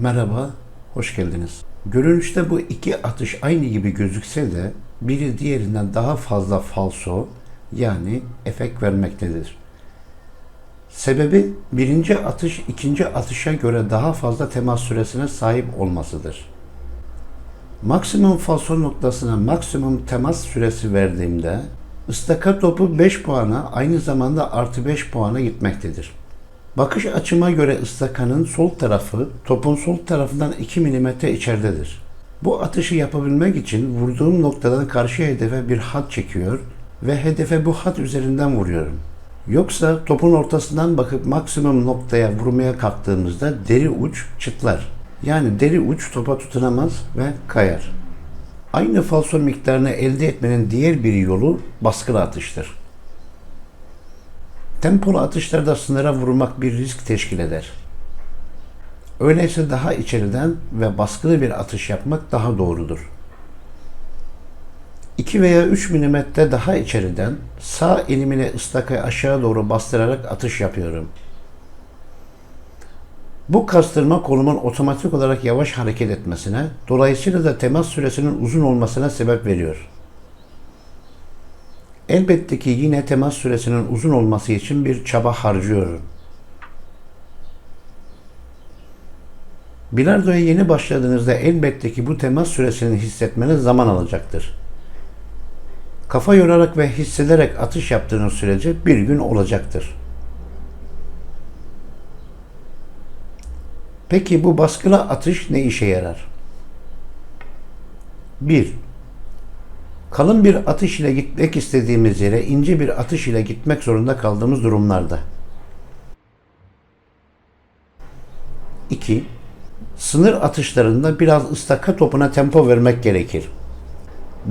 Merhaba, hoş geldiniz. Görünüşte bu iki atış aynı gibi gözükse de biri diğerinden daha fazla falso yani efekt vermektedir. Sebebi birinci atış ikinci atışa göre daha fazla temas süresine sahip olmasıdır. Maksimum falso noktasına maksimum temas süresi verdiğimde ıstaka topu 5 puana aynı zamanda artı 5 puana gitmektedir. Bakış açıma göre ıstakanın sol tarafı topun sol tarafından 2 mm içeridedir. Bu atışı yapabilmek için vurduğum noktadan karşı hedefe bir hat çekiyor ve hedefe bu hat üzerinden vuruyorum. Yoksa topun ortasından bakıp maksimum noktaya vurmaya kalktığımızda deri uç çıtlar. Yani deri uç topa tutunamaz ve kayar. Aynı falso miktarını elde etmenin diğer bir yolu baskılı atıştır. Tempolu atışlarda sınıra vurmak bir risk teşkil eder. Öyleyse daha içeriden ve baskılı bir atış yapmak daha doğrudur. 2 veya 3 mm daha içeriden sağ elimle ıstakayı aşağı doğru bastırarak atış yapıyorum. Bu kastırma kolumun otomatik olarak yavaş hareket etmesine, dolayısıyla da temas süresinin uzun olmasına sebep veriyor. Elbette ki yine temas süresinin uzun olması için bir çaba harcıyorum. Bilardoya yeni başladığınızda elbette ki bu temas süresini hissetmeniz zaman alacaktır. Kafa yorarak ve hissederek atış yaptığınız sürece bir gün olacaktır. Peki bu baskılı atış ne işe yarar? 1. Kalın bir atış ile gitmek istediğimiz yere ince bir atış ile gitmek zorunda kaldığımız durumlarda. 2. Sınır atışlarında biraz ıstaka topuna tempo vermek gerekir.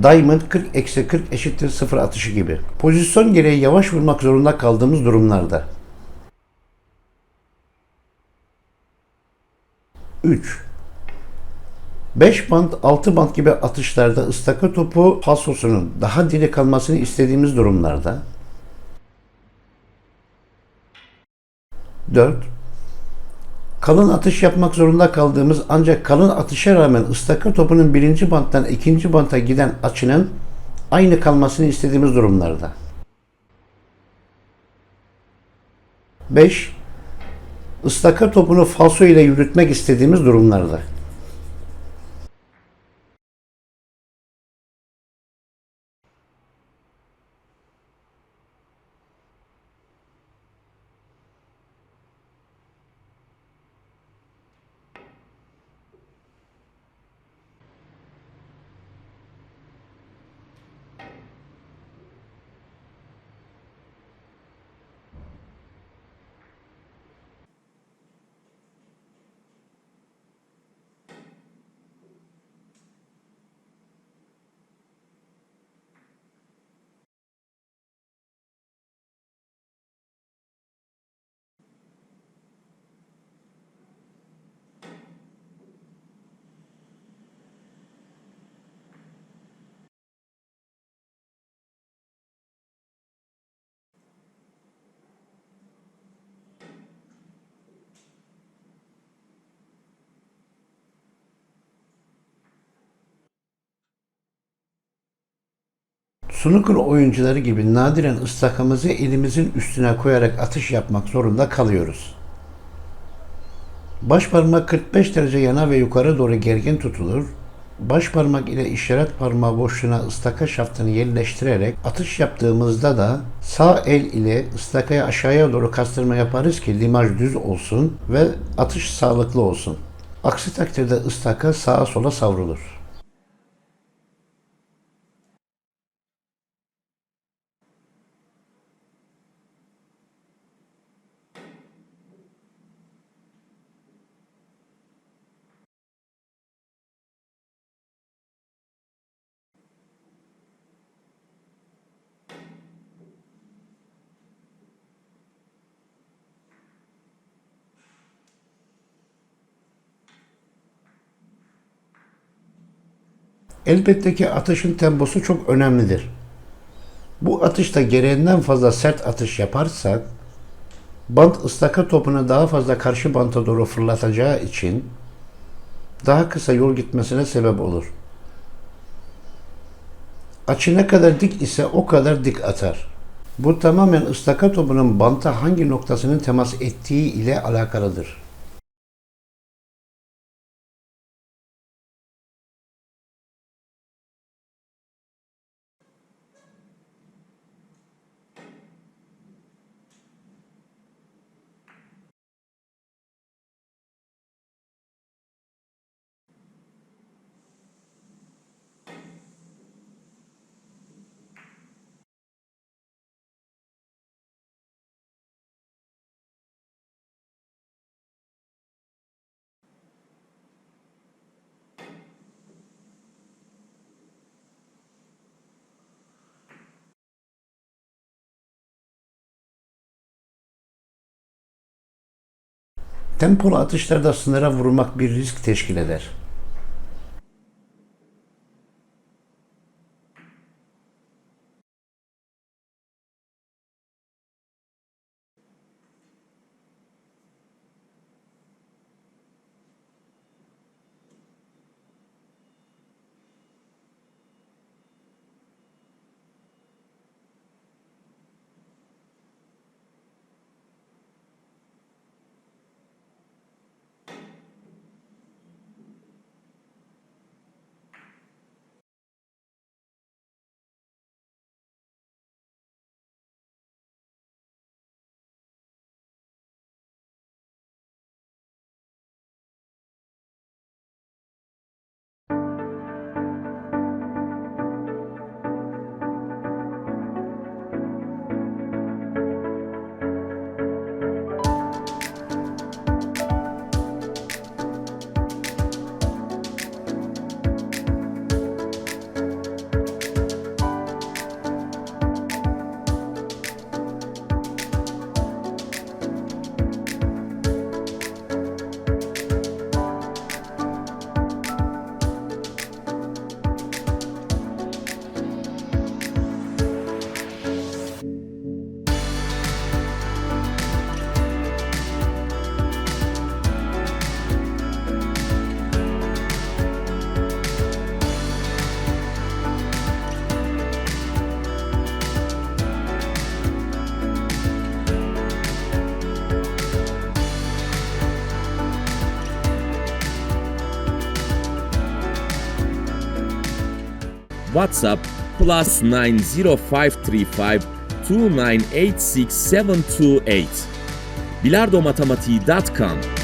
Diamond 40 eksi 40 eşittir 0 atışı gibi. Pozisyon gereği yavaş vurmak zorunda kaldığımız durumlarda. 3. 5 band, 6 band gibi atışlarda ıstaka topu falsosunun daha diri kalmasını istediğimiz durumlarda. 4. Kalın atış yapmak zorunda kaldığımız ancak kalın atışa rağmen ıstaka topunun birinci banttan ikinci banta giden açının aynı kalmasını istediğimiz durumlarda. 5. Istaka topunu falso ile yürütmek istediğimiz durumlarda. Snooker oyuncuları gibi nadiren ıstakamızı elimizin üstüne koyarak atış yapmak zorunda kalıyoruz. Baş parmak 45 derece yana ve yukarı doğru gergin tutulur. Baş parmak ile işaret parmağı boşluğuna ıstaka şaftını yerleştirerek atış yaptığımızda da sağ el ile ıstakayı aşağıya doğru kastırma yaparız ki limaj düz olsun ve atış sağlıklı olsun. Aksi takdirde ıstaka sağa sola savrulur. Elbette ki atışın temposu çok önemlidir. Bu atışta gereğinden fazla sert atış yaparsak bant ıstaka topunu daha fazla karşı banta doğru fırlatacağı için daha kısa yol gitmesine sebep olur. Açı ne kadar dik ise o kadar dik atar. Bu tamamen ıstaka topunun banta hangi noktasının temas ettiği ile alakalıdır. Tempolu atışlarda sınıra vurmak bir risk teşkil eder. WhatsApp plus 90535 2986 728. Bilardomatematiği.com